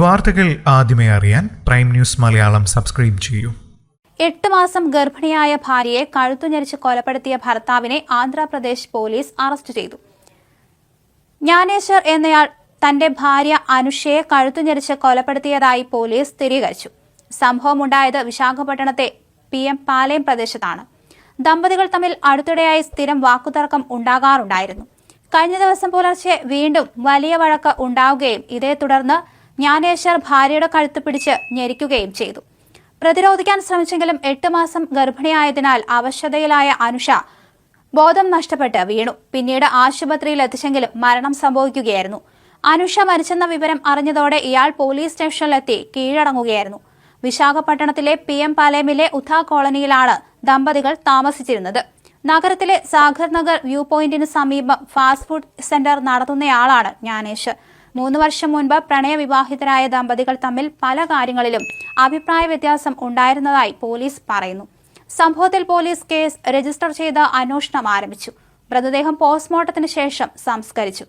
വാർത്തകൾ ആദ്യമേ അറിയാൻ പ്രൈം ന്യൂസ് മലയാളം സബ്സ്ക്രൈബ് ചെയ്യൂ. എട്ട് മാസം ഗർഭിണിയായ ഭാര്യയെ കഴുത്തുഞെരിച്ച് കൊലപ്പെടുത്തിയ ഭർത്താവിനെ ആന്ധ്രാപ്രദേശ് പോലീസ് അറസ്റ്റ് ചെയ്തു. ജ്ഞാനേശ്വർ എന്നയാൾ തന്റെ ഭാര്യ അനുഷയെ കഴുത്തുഞെരിച്ച് കൊലപ്പെടുത്തിയതായി പോലീസ് സ്ഥിരീകരിച്ചു. സംഭവമുണ്ടായത് വിശാഖപട്ടണത്തെ പി എം പാലയം പ്രദേശത്താണ്. ദമ്പതികൾ തമ്മിൽ അടുത്തിടെയായി സ്ഥിരം വാക്കുതർക്കം ഉണ്ടാകാറുണ്ടായിരുന്നു. കഴിഞ്ഞ ദിവസം പുലർച്ചെ വീണ്ടും വലിയ വഴക്ക് ഉണ്ടാവുകയും ഇതേ തുടർന്ന് ജ്ഞാനേശ്വർ ഭാര്യയുടെ കഴുത്ത് പിടിച്ച് ഞെരിക്കുകയും ചെയ്തു. പ്രതിരോധിക്കാൻ ശ്രമിച്ചെങ്കിലും എട്ട് മാസം ഗർഭിണിയായതിനാൽ അവശതയിലായ അനുഷ ബോധം നഷ്ടപ്പെട്ട് വീണു. പിന്നീട് ആശുപത്രിയിൽ എത്തിച്ചെങ്കിലും മരണം സംഭവിക്കുകയായിരുന്നു. അനുഷ മരിച്ചെന്ന വിവരം അറിഞ്ഞതോടെ ഇയാൾ പോലീസ് സ്റ്റേഷനിലെത്തി കീഴടങ്ങുകയായിരുന്നു. വിശാഖപട്ടണത്തിലെ പി എം പാലേമിലെ ഉധ കോളനിയിലാണ് ദമ്പതികൾ താമസിച്ചിരുന്നത്. നഗരത്തിലെ സാഗർ നഗർ വ്യൂ പോയിന്റിന് സമീപം ഫാസ്റ്റ് ഫുഡ് സെന്റർ നടത്തുന്നയാളാണ് ജ്ഞാനേഷ് മൂന്ന് വർഷം മുൻപ് പ്രണയവിവാഹിതരായ ദമ്പതികൾ തമ്മിൽ പല കാര്യങ്ങളിലും അഭിപ്രായ വ്യത്യാസം ഉണ്ടായിരുന്നതായി പോലീസ് പറയുന്നു. സംഭവത്തിൽ പോലീസ് കേസ് രജിസ്റ്റർ ചെയ്ത് അന്വേഷണം ആരംഭിച്ചു. മൃതദേഹം പോസ്റ്റ്മോർട്ടത്തിന് ശേഷം സംസ്കരിച്ചു.